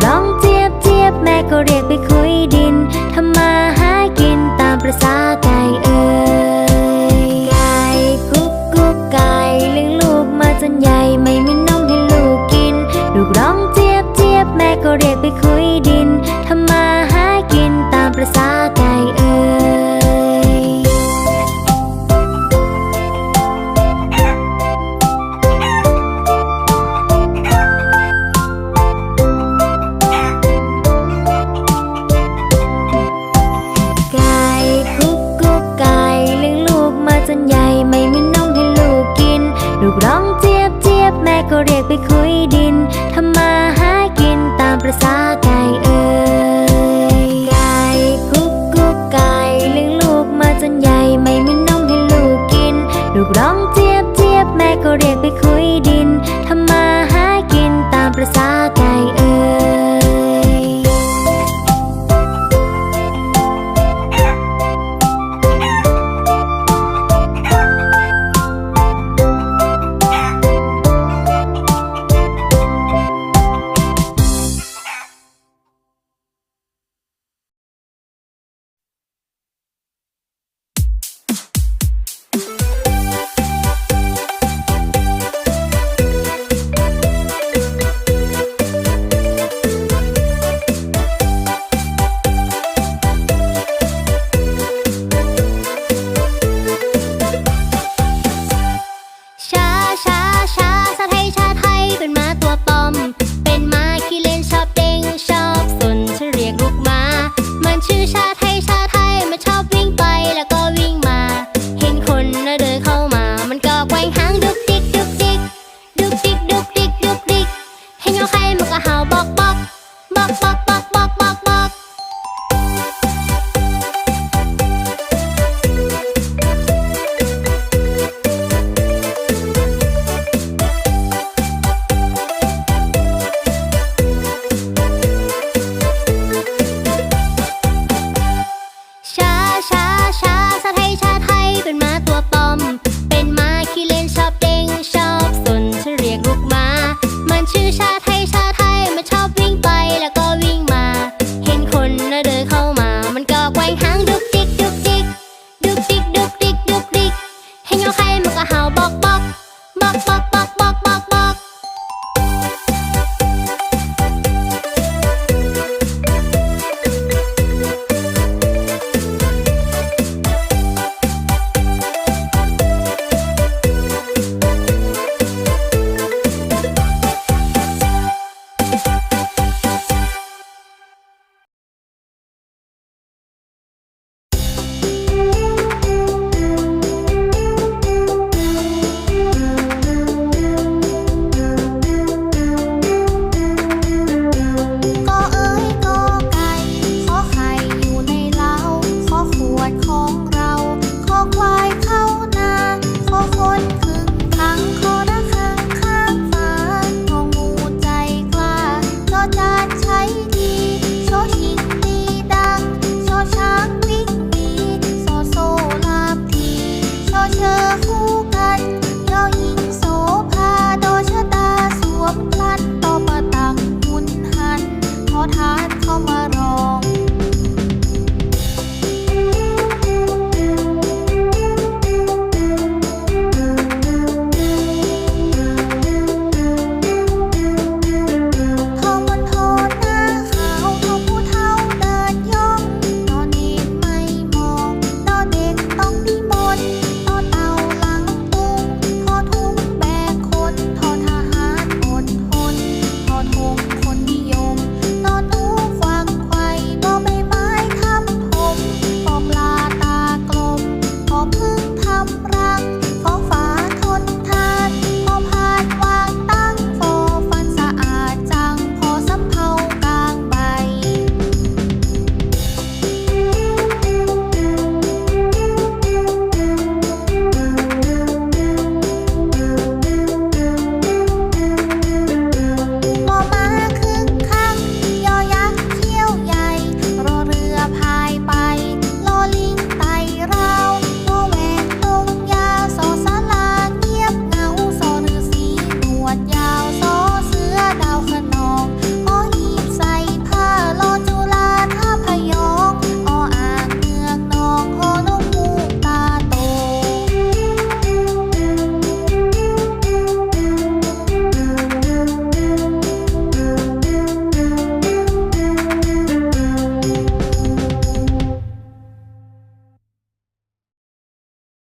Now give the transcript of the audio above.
tu ยดินทำมาหากินตามประสาไก่เอ่ยไก่กุ๊กกุ๊กไก่เลี้ยงลูกมาจนใหญ่ไม่มีนมให้ลูกกิน ลูกร้องเจี๊ยบเจี๊ยบแม่ก็เรียกไปคุย ดเข้ามารอง